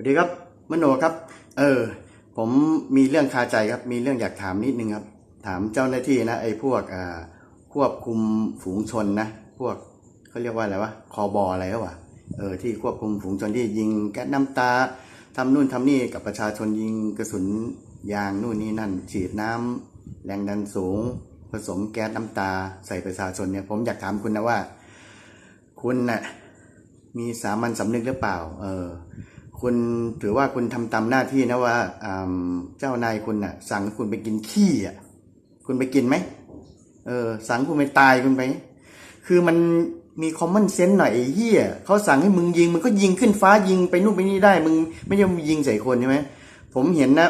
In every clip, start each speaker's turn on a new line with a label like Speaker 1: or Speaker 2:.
Speaker 1: วัสดีครับมโนครับ เออ ผมมีเรื่องคาใจครับ มีเรื่องอยากถามนิดนึงครับ ถามเจ้าหน้าที่นะไอ้พวกอ่าควบคุมฝูงชนนะ พวกเขาเรียกว่าอะไรวะคอบออะไรวะเออที่ควบคุมฝูงชนที่ยิงแก๊สน้ำตาทำนู่นทำนี่กับประชาชนยิงกระสุนยางนู่นนี่นั่น ฉีดน้ำแรงดันสูง ผสมแก๊สน้ำตาใส่ประชาชนเนี่ย ผมอยากถามคุณนะว่า คุณน่ะมีสามัญสำนึกหรือเปล่า เออ คุณถือว่าคุณทำตามหน้าที่นะว่าเจ้านายคุณน่ะ สั่งให้คุณไปกินขี้อะ คุณไปกินไหมเออ สั่งคุณไปตายคุณไป คือมันมีคอมมอนเซนส์หน่อยไอ้เหี้ยเขาสั่งให้มึงยิงมึงก็ยิงขึ้นฟ้ายิงไปนู่นไปนี่ได้ มึงไม่ใช่ยิงใส่คนใช่ไหมผมเห็นนะ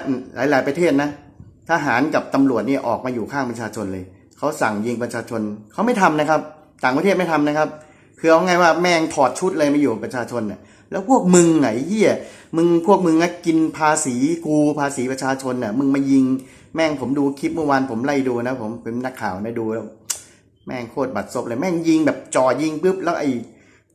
Speaker 1: หลาย ๆ ประเทศนะทหารกับตำรวจนี่ออกมาอยู่ข้างประชาชนเลยเขาสั่งยิงประชาชนเขาไม่ทำนะครับ ต่างประเทศไม่ทำนะครับ คือเอาไงว่าแม่งถอดชุดเลยมาอยู่ประชาชนน่ะแล้วพวกมึงไหนเหี้ยมึงพวกมึงนะกินภาษีกูภาษีประชาชนน่ะมึงมายิง แม่งผมดูคลิปเมื่อวานผมไล่ดูนะ ผมเป็นนักข่าวนะดูแล้ว แม่งโคตรบัดซบเลยแม่งยิงแบบจ่อยิงปุ๊บแล้วไอ้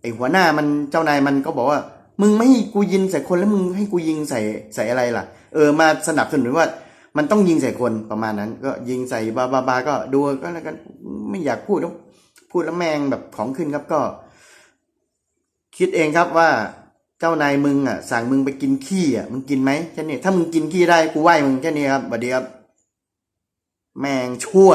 Speaker 1: ไอ้หัวหน้ามันเจ้านายมันก็บอกว่า มึงไม่ให้กูยิงใส่คนแล้วมึงให้กูยิงใส่ใส่อะไรล่ะ เออมาสนับสนุนว่ามันต้องยิงใส่คนประมาณนั้น ก็ยิงใส่บาบาบาก็ดูก็แล้วกันไม่อยากพูดแล้ว พูดแล้วแมงแบบของขึ้นครับก็ คิดเองครับว่าเจ้านายมึงอะ สั่งมึงไปกินขี้อะมึงกินไหมแค่นี้ถ้ามึงกินขี้ได้กูไหว้มึงแค่นี้ครับสวัสดีครับ แมงชั่ว